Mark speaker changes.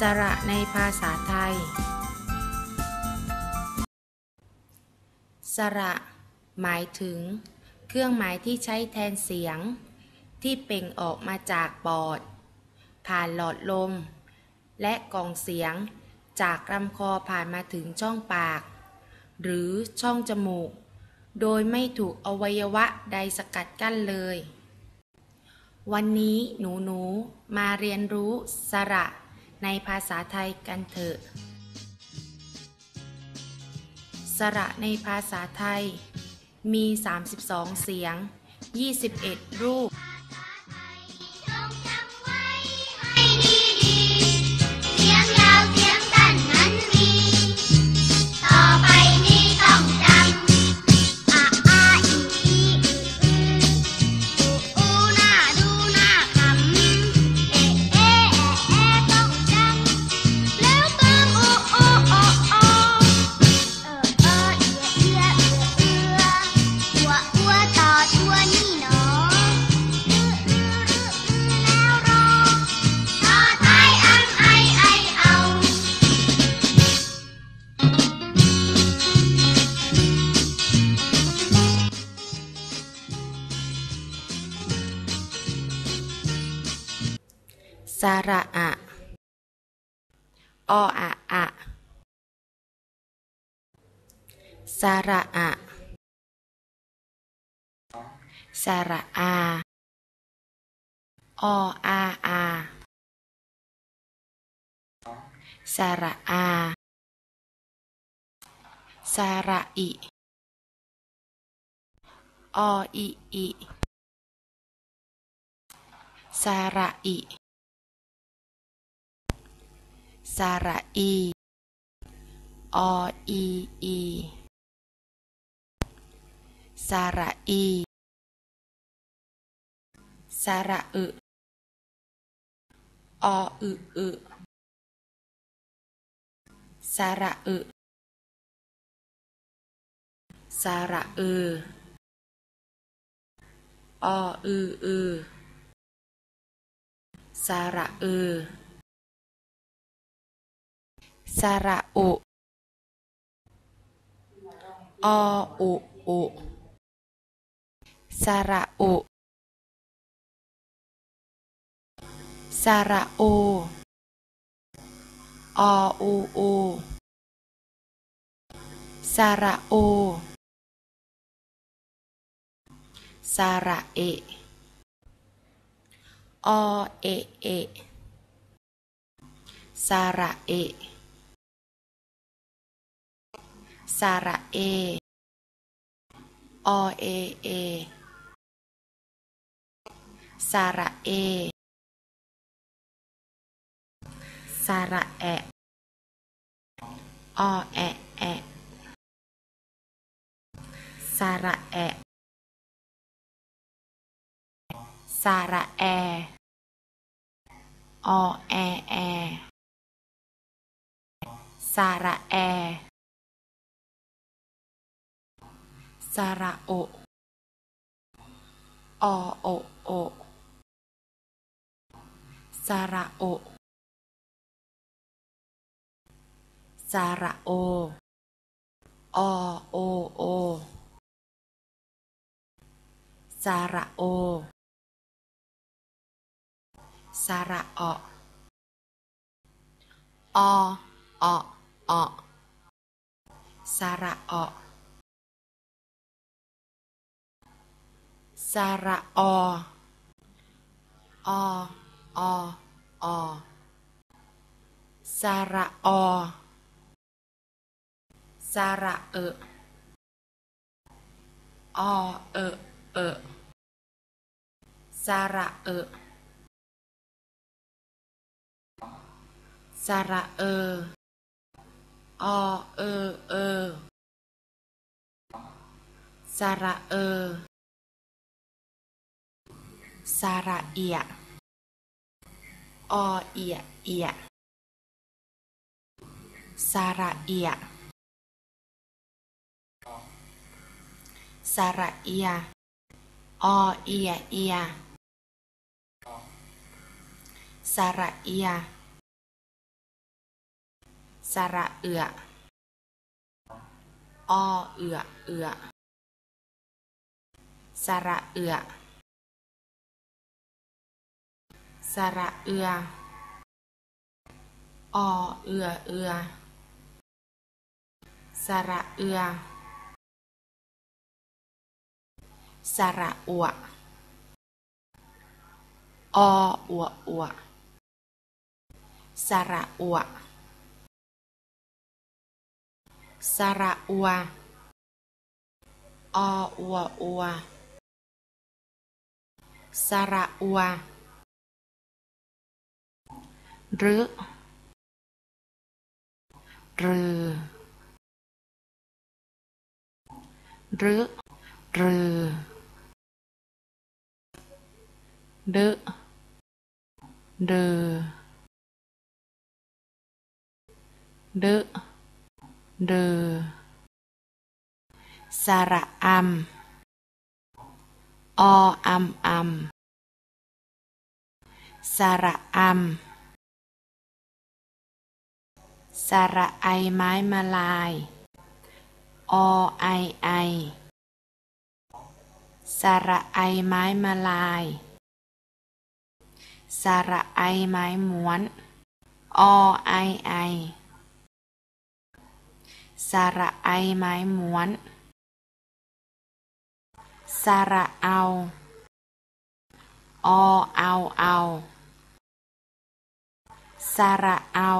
Speaker 1: สระในภาษาไทย สระ หมายถึง เครื่องหมายที่ใช้แทนเสียง ที่เปล่งออกมาจากปอด ผ่านหลอดลม และกล่องเสียงจากลำคอผ่านมาถึงช่องปาก หรือช่องจมูก โดยไม่ถูกอวัยวะใดสกัดกั้นเลย วันนี้หนูหนูๆมาเรียนรู้สระ ในภาษาไทยกันเถอะ สระในภาษาไทย มี 32 เสียง 21 รูป
Speaker 2: สระ
Speaker 1: อะ ออะอะสระอะสระอา ออาอาสระอาสระอิ ออิอิสระอิ สระอี ออีอีสระอีสระอึ ออึอึสระอึสระอือ ออืออือสระอือ สระอุ ออุอุสระอุสระโอ ออูอูสระโอสระเอ อเอเอสระเอ สระเอ อเอเอ สระเอ สระแออแอแอสระแอสระแอ อแอแอ สระแอ สระโอ อโอโอ สระโอ สระโอ อโอโอ สระโอ สระออออออสระออ สระออออออสระออสระเอออเออเออสระเออสระเอออเออเออสระเออ สระเอียอเอียเอียสระเอียสร สระเอียสระเอืออเอือเอือสระเอือสระเอือ อเอือเอือ สระเอือ สระอัวออัวอัวสระอัวสระอัวออัวอัวสระอัว หรือรือรือรือเดเดเดเดสระอัมออัมอัมสระอัม สระไอไม้มาลาย อไอไอ สระไอไม้มาลาย สระไอไม้ม้วน อไอไอ สระไอไม้ม้วน สระเอา อเอาเอา สระเอา